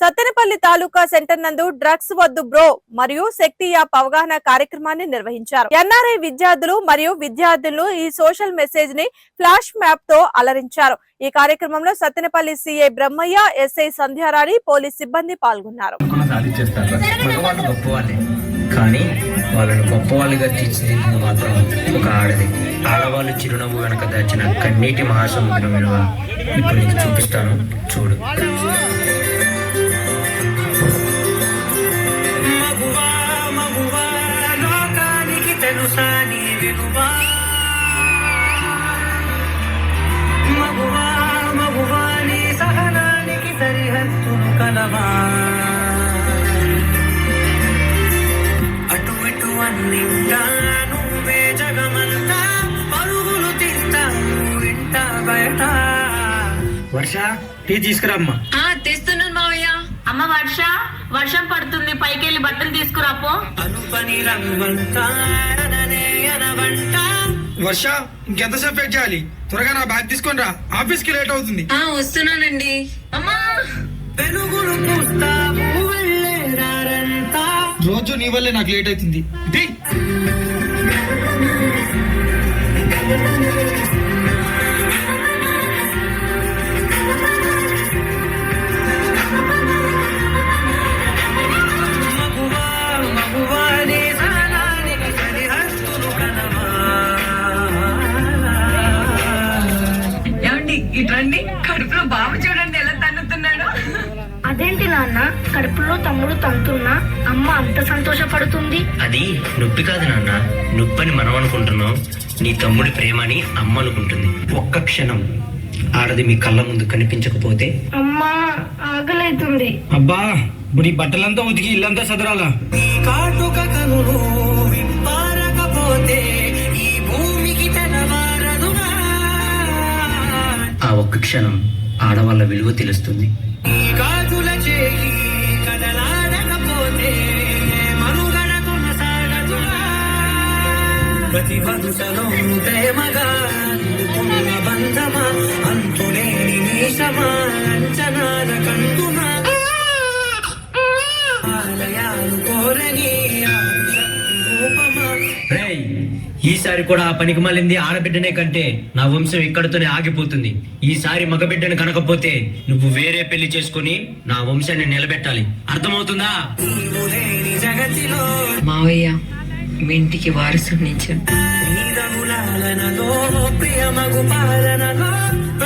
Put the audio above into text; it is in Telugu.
సత్తెనపల్లి తాలూకా సెంటర్ నందు డ్రగ్స్ వద్దు బ్రో మరియు శక్తి యాప్ అవగాహన కార్యక్రమాన్ని నిర్వహించారు. ఎన్ఆర్ఐ విద్యార్థులు మరియు విద్యార్థులు ఈ సోషల్ మెసేజ్ని ఫ్లాష్ మ్యాప్తో అలరించారు. ఈ కార్యక్రమంలో Sattenapalli CI Brahmaiah SI Sandhyarani police సిబ్బంది పాల్గొన్నారు. కానీ వాళ్ళని గొప్పవాళ్ళుగా తీర్చిదిద్దింది మాత్రం ఒక ఆడది. ఆడవాళ్ళు చిరునవ్వు వెనక దాచిన కన్నీటి మహాసముద్రం విలువ ఇప్పుడు నీకు చూపిస్తాను. చూడు. తెలుసా నీ విలువా. మగువా మగువా నీ సహనానికి సరిహద్దును కలవా. అటు ఇటు అన్నింటా నువ్వే జగమంతా పరుగులు తీస్తావు ఇంట బయట. వర్ష టీ తీసుకురామ్మా. అమ్మ వర్ష వర్షం పడుతుంది పైకి వెళ్ళి బట్టలు తీసుకురాపో వర్ష ఇంకెంతసేపు వెయిట్ చేయాలి? త్వరగా నా బ్యాగ్ తీసుకొని రా. ఆఫీస్కి లేట్ అవుతుంది. ఆ వస్తున్నానండి. అమ్మా! రోజు నీ వల్లే నాకు లేట్ అవుతుంది. ఇట్రండి కడుపులో బాబు చూడండి ఎలా తన్నుతున్నాడు. అదేంటి నాన్న కడుపులో తమ్ముడు తంతున్నా అమ్మ అంత సంతోషపడుతుంది? అది నొప్పి కాదు నాన్న నొప్పని మనం అనుకుంటున్నాం. నీ తమ్ముడి ప్రేమ అని అమ్మ అనుకుంటుంది. ఒక్క క్షణం ఆడది మీ కళ్ళ ముందు కనిపించకపోతే? అమ్మా ఆకలైతుంది అబ్బా ఇప్పుడు ఈ బట్టలంతా ఉతికి ఇల్లంతా సదరాలా? నీ కాటుక కనులు ఒక్క క్షణం ఆడవాళ్ళ విలువ తెలుస్తుంది. ఈ ప్రతి వరుసలో ప్రేమగా బంధమా అంతులేని నీశమా అంచనాల రేయ్ ఈసారి కూడా ఆ పనికి మళ్ళింది ఆడబిడ్డనే కంటే నా వంశం ఇక్కడితోనే ఆగిపోతుంది. ఈసారి మగబిడ్డను కనకపోతే నువ్వు వేరే పెళ్ళి చేసుకుని నా వంశాన్ని నిలబెట్టాలి. అర్థమవుతుందా? నీవు లేని జగతిలో మావయ్య మీ ఇంటికి పాలనలో